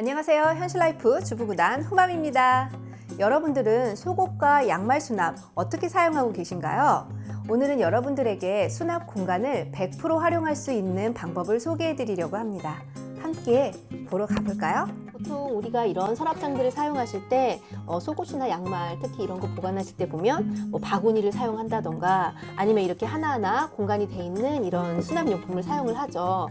안녕하세요. 현실라이프 주부구단 후맘입니다. 여러분들은 속옷과 양말 수납 어떻게 사용하고 계신가요? 오늘은 여러분들에게 수납 공간을 100% 활용할 수 있는 방법을 소개해 드리려고 합니다. 함께 보러 가볼까요? 보통 우리가 이런 서랍장들을 사용하실 때 어, 속옷이나 양말 특히 이런 거 보관하실 때 보면 뭐 바구니를 사용한다던가 아니면 이렇게 하나하나 공간이 돼 있는 이런 수납용품을 사용을 하죠.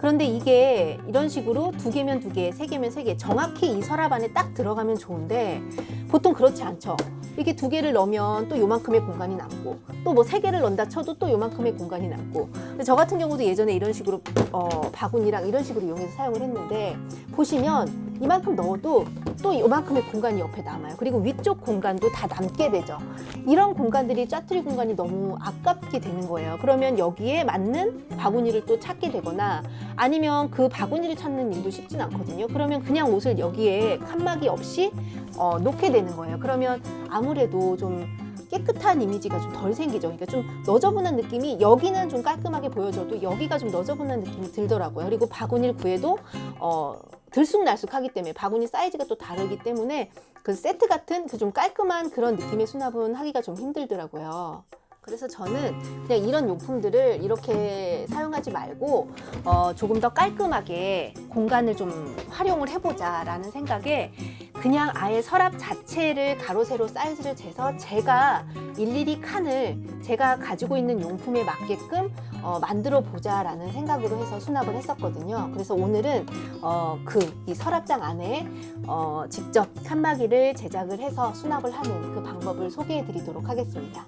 그런데 이게 이런 식으로 두 개면 두 개, 세 개면 세 개, 정확히 이 서랍 안에 딱 들어가면 좋은데 보통 그렇지 않죠. 이게 두 개를 넣으면 또 요만큼의 공간이 남고 또 뭐 세 개를 넣는다 쳐도 또 요만큼의 공간이 남고 저 같은 경우도 예전에 이런 식으로 어, 바구니랑 이런 식으로 이용해서 사용을 했는데 보시면 이만큼 넣어도 또 요만큼의 공간이 옆에 남아요. 그리고 위쪽 공간도 다 남게 되죠. 이런 공간들이 짜투리 공간이 너무 아깝게 되는 거예요. 그러면 여기에 맞는 바구니를 또 찾게 되거나 아니면 그 바구니를 찾는 일도 쉽진 않거든요. 그러면 그냥 옷을 여기에 칸막이 없이 어, 놓게 되는 거예요. 그러면 아무래도 좀 깨끗한 이미지가 좀 덜 생기죠. 그러니까 좀 너저분한 느낌이 여기는 좀 깔끔하게 보여져도 여기가 좀 너저분한 느낌이 들더라고요. 그리고 바구니를 구해도 어, 들쑥날쑥하기 때문에 바구니 사이즈가 또 다르기 때문에 그 세트 같은 그 좀 깔끔한 그런 느낌의 수납은 하기가 좀 힘들더라고요. 그래서 저는 그냥 이런 용품들을 이렇게 사용하지 말고 어, 조금 더 깔끔하게 공간을 좀 활용을 해보자라는 생각에 그냥 아예 서랍 자체를 가로 세로 사이즈를 재서 제가 일일이 칸을 제가 가지고 있는 용품에 맞게끔 어, 만들어 보자 라는 생각으로 해서 수납을 했었거든요. 그래서 오늘은 어, 그 이 서랍장 안에 어, 직접 칸막이를 제작을 해서 수납을 하는 그 방법을 소개해 드리도록 하겠습니다.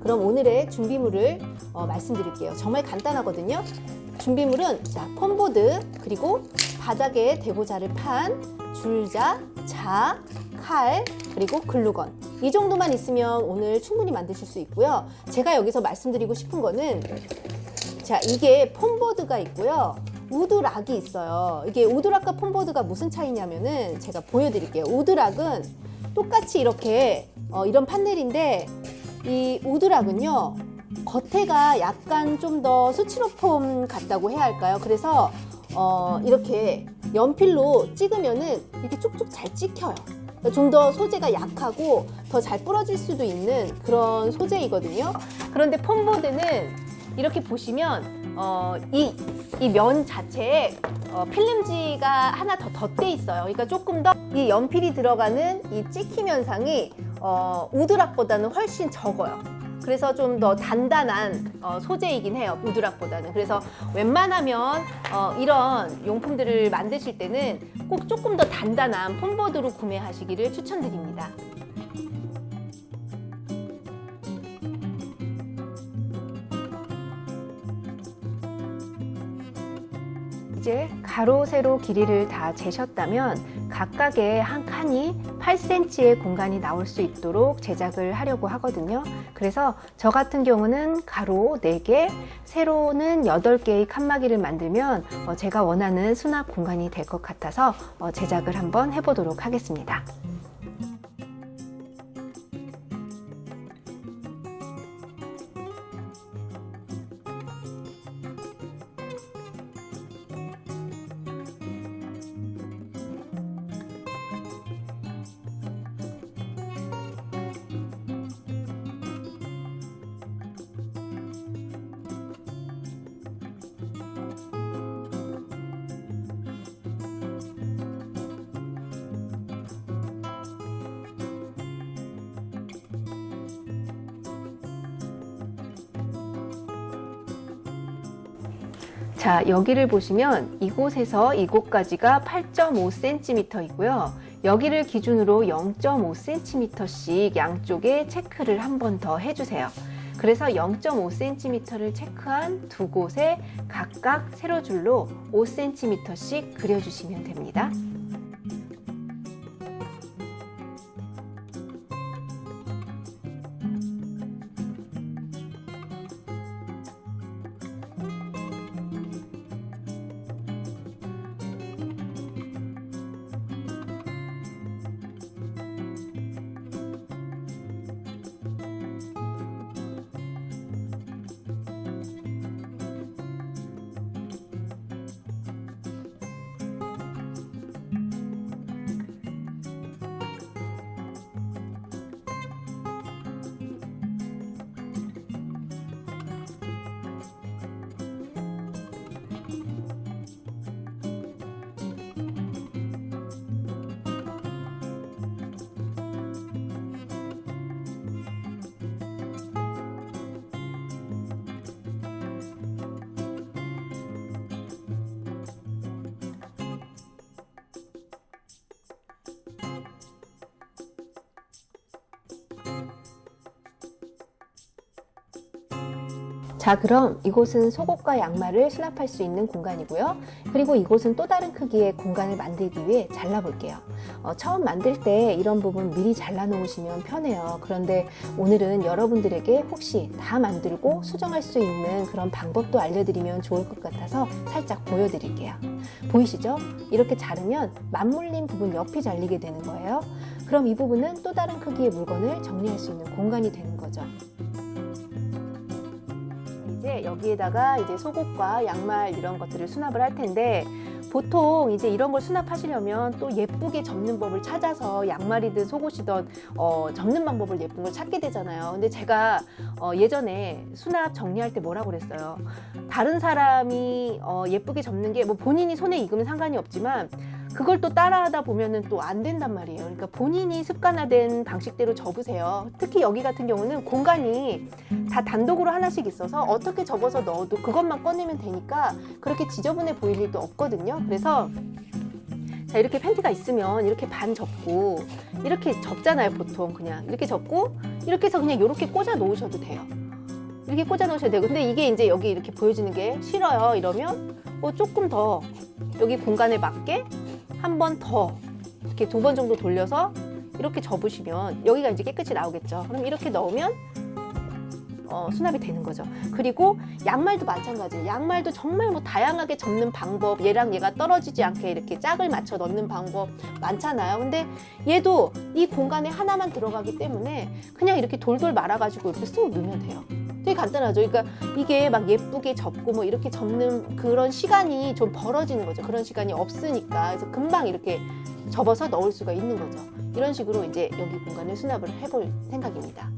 그럼 오늘의 준비물을 어, 말씀드릴게요. 정말 간단하거든요. 준비물은 자, 폼보드 그리고 바닥에 대고자를 판 줄자, 자, 칼 그리고 글루건 이 정도만 있으면 오늘 충분히 만드실 수 있고요. 제가 여기서 말씀드리고 싶은 거는 자 이게 폼보드가 있고요. 우드락이 있어요. 이게 우드락과 폼보드가 무슨 차이냐면은 제가 보여드릴게요. 우드락은 똑같이 이렇게 어, 이런 판넬인데 이 우드락은요 겉에가 약간 좀더 스티로폼 같다고 해야 할까요? 그래서 어, 이렇게 연필로 찍으면은 이렇게 쭉쭉 잘 찍혀요. 좀 더 소재가 약하고 더 잘 부러질 수도 있는 그런 소재이거든요. 그런데 폼보드는 이렇게 보시면 어, 이, 이 면 자체에 어, 필름지가 하나 더 덧대 있어요. 그러니까 조금 더 이 연필이 들어가는 이 찍힘 현상이 어, 우드락보다는 훨씬 적어요. 그래서 좀 더 단단한 어, 소재이긴 해요. 우드락보다는. 그래서 웬만하면 어, 이런 용품들을 만드실 때는 꼭 조금 더 단단한 폼보드로 구매하시기를 추천드립니다. 이제 가로 세로 길이를 다 재셨다면 각각의 한 칸이 8cm의 공간이 나올 수 있도록 제작을 하려고 하거든요. 그래서 저 같은 경우는 가로 4개, 세로는 8개의 칸막이를 만들면 어, 제가 원하는 수납 공간이 될 것 같아서 어, 제작을 한번 해보도록 하겠습니다. 자, 여기를 보시면 이곳에서 이곳까지가 8.5cm이고요. 여기를 기준으로 0.5cm씩 양쪽에 체크를 한 번 더 해주세요. 그래서 0.5cm를 체크한 두 곳에 각각 세로줄로 5cm씩 그려주시면 됩니다. 자, 그럼 이곳은 속옷과 양말을 수납할 수 있는 공간이고요. 그리고 이곳은 또 다른 크기의 공간을 만들기 위해 잘라볼게요. 어, 처음 만들 때 이런 부분 미리 잘라 놓으시면 편해요. 그런데 오늘은 여러분들에게 혹시 다 만들고 수정할 수 있는 그런 방법도 알려드리면 좋을 것 같아서 살짝 보여드릴게요. 보이시죠? 이렇게 자르면 맞물린 부분 옆이 잘리게 되는 거예요. 그럼 이 부분은 또 다른 크기의 물건을 정리할 수 있는 공간이 되는 거죠. 여기에다가 이제 속옷과 양말 이런 것들을 수납을 할 텐데 보통 이제 이런 걸 수납하시려면 또 예쁘게 접는 법을 찾아서 양말이든 속옷이든 어, 접는 방법을 예쁜 걸 찾게 되잖아요. 근데 제가 어, 예전에 수납 정리할 때 뭐라고 그랬어요. 다른 사람이 어, 예쁘게 접는 게 뭐 본인이 손에 익으면 상관이 없지만 그걸 또 따라하다 보면은 또 안 된단 말이에요. 그러니까 본인이 습관화된 방식대로 접으세요. 특히 여기 같은 경우는 공간이 다 단독으로 하나씩 있어서 어떻게 접어서 넣어도 그것만 꺼내면 되니까 그렇게 지저분해 보일 일도 없거든요. 그래서 자 이렇게 팬티가 있으면 이렇게 반 접고 이렇게 접잖아요 보통 그냥 이렇게 접고 이렇게 해서 그냥 이렇게 꽂아 놓으셔도 돼요 이렇게 꽂아 놓으셔도 되고 근데 이게 이제 여기 이렇게 보여지는 게 싫어요 이러면 뭐 조금 더 여기 공간에 맞게 한 번 더 이렇게 두 번 정도 돌려서 이렇게 접으시면 여기가 이제 깨끗이 나오겠죠 그럼 이렇게 넣으면 어, 수납이 되는 거죠. 그리고 양말도 마찬가지예요. 양말도 정말 뭐 다양하게 접는 방법, 얘랑 얘가 떨어지지 않게 이렇게 짝을 맞춰 넣는 방법 많잖아요. 근데 얘도 이 공간에 하나만 들어가기 때문에 그냥 이렇게 돌돌 말아가지고 이렇게 쏙 넣으면 돼요. 되게 간단하죠. 그러니까 이게 막 예쁘게 접고 뭐 이렇게 접는 그런 시간이 좀 벌어지는 거죠. 그런 시간이 없으니까. 그래서 금방 이렇게 접어서 넣을 수가 있는 거죠. 이런 식으로 이제 여기 공간을 수납을 해볼 생각입니다.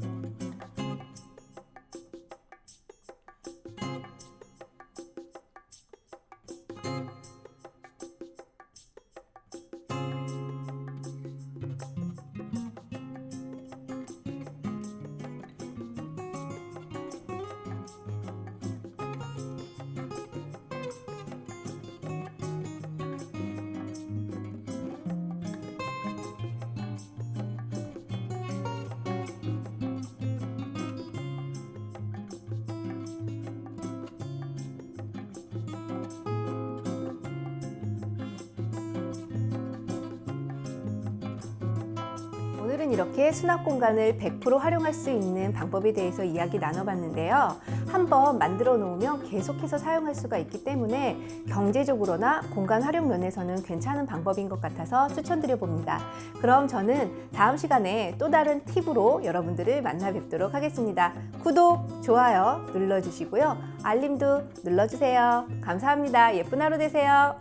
오늘은 이렇게 수납 공간을 100% 활용할 수 있는 방법에 대해서 이야기 나눠봤는데요. 한번 만들어 놓으면 계속해서 사용할 수가 있기 때문에 경제적으로나 공간 활용 면에서는 괜찮은 방법인 것 같아서 추천드려 봅니다. 그럼 저는 다음 시간에 또 다른 팁으로 여러분들을 만나 뵙도록 하겠습니다. 구독, 좋아요 눌러주시고요. 알림도 눌러주세요. 감사합니다. 예쁜 하루 되세요.